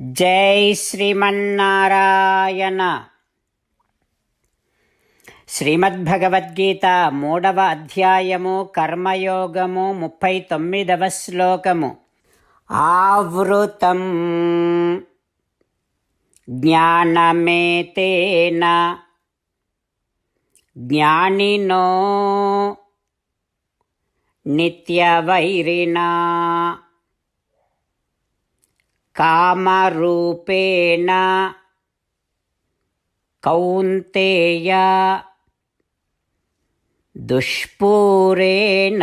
జై శ్రీమన్నారాయణ. శ్రీమద్భగవద్గీత మూడవ అధ్యాయము కర్మయోగము ముప్పై తొమ్మిదవ శ్లోకము. ఆవృతం జ్ఞానమేతేన జ్ఞానినో నిత్యవైరినా కామరూపేణ కౌంతేయ దుష్పూరేణ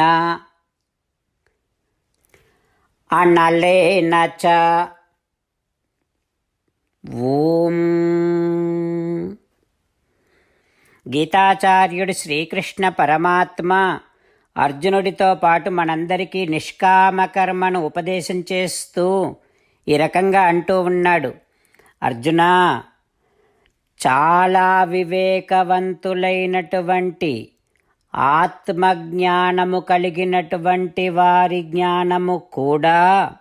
అనలేన చ ఓం గీతాచార్యుడు శ్రీకృష్ణ పరమాత్మ అర్జునుడితో పాటు మనందరికీ నిష్కామకర్మను ఉపదేశం చేస్తూ ఈ రకంగా అంటూ ఉన్నాడు. అర్జున చాలా వివేకవంతులైనటువంటి ఆత్మజ్ఞానము కలిగినటువంటి వారి జ్ఞానము కూడా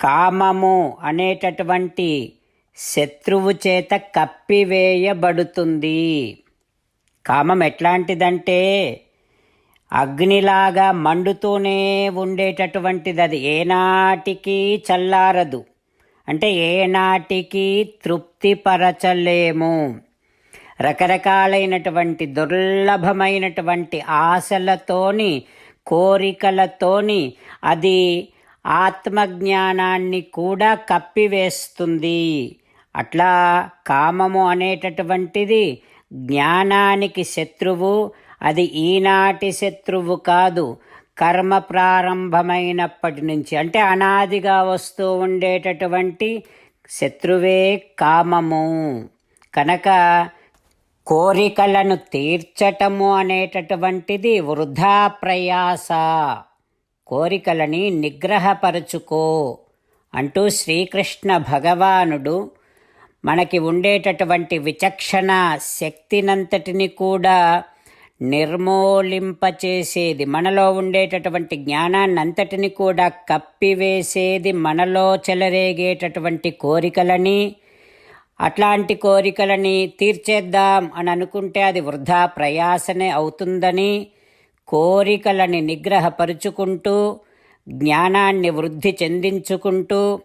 కామము అనేటటువంటి శత్రువు చేత కప్పివేయబడుతుంది. కామం ఎట్లాంటిదంటే అగ్నిలాగా మండుతూనే ఉండేటటువంటిది అది ఏనాటికి చల్లారదు. అంటే ఏనాటికి తృప్తిపరచలేము. రకరకాలైనటువంటి దుర్లభమైనటువంటి ఆశలతోని కోరికలతోని అది ఆత్మజ్ఞానాన్ని కూడా కప్పివేస్తుంది. అట్లా కామము అనేటటువంటిది జ్ఞానానికి శత్రువు అది ఈనాటి శత్రువు కాదు కర్మ ప్రారంభమైనప్పటి నుంచి. అంటే అనాదిగా వస్తూ ఉండేటటువంటి శత్రువే కామము. కనుక కోరికలను తీర్చటము అనేటటువంటిది వృధా ప్రయాస. కోరికలని నిగ్రహపరుచుకో అంటూ శ్రీకృష్ణ భగవానుడు మనకి ఉండేటటువంటి విచక్షణ శక్తినంతటిని కూడా నిర్మూలింపచేసేది మనలో ఉండేటటువంటి జ్ఞానాన్ని అంతటిని కూడా కప్పివేసేది మనలో చెలరేగేటటువంటి కోరికలని అట్లాంటి కోరికలని తీర్చేద్దాం అని అనుకుంటే అది వృధా ప్రయాసనే అవుతుందని కోరికలని నిగ్రహపరుచుకుంటూ జ్ఞానాన్ని వృద్ధి చెందించుకుంటూ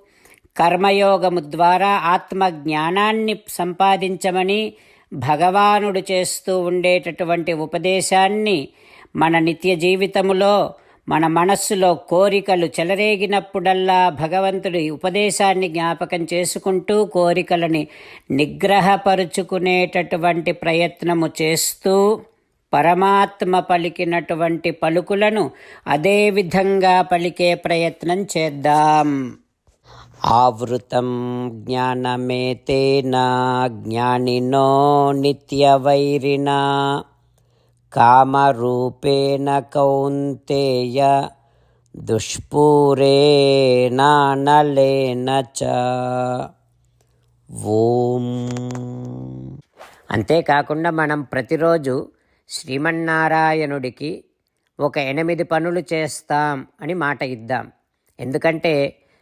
కర్మయోగము ద్వారా ఆత్మ జ్ఞానాన్ని సంపాదించమని భగవానుడు చేస్తూ ఉండేటటువంటి ఉపదేశాన్ని మన నిత్య జీవితములో మన మనస్సులో కోరికలు చెలరేగినప్పుడల్లా భగవంతుడి ఉపదేశాన్ని జ్ఞాపకం చేసుకుంటూ కోరికలని నిగ్రహపరుచుకునేటటువంటి ప్రయత్నము చేస్తూ పరమాత్మ పలికినటువంటి పలుకులను అదే విధంగా పలికే ప్రయత్నం చేద్దాం. ఆవృతం జ్ఞానమేతేన జ్ఞానినో నిత్యవైరిణ కామరూపేణ కౌంతేయ దుష్పూరేణానలేన చ. ఓం. అంతేకాకుండా మనం ప్రతిరోజు శ్రీమన్నారాయణుడికి ఒక ఎనిమిది పనులు చేస్తాం అని మాట ఇద్దాం. ఎందుకంటే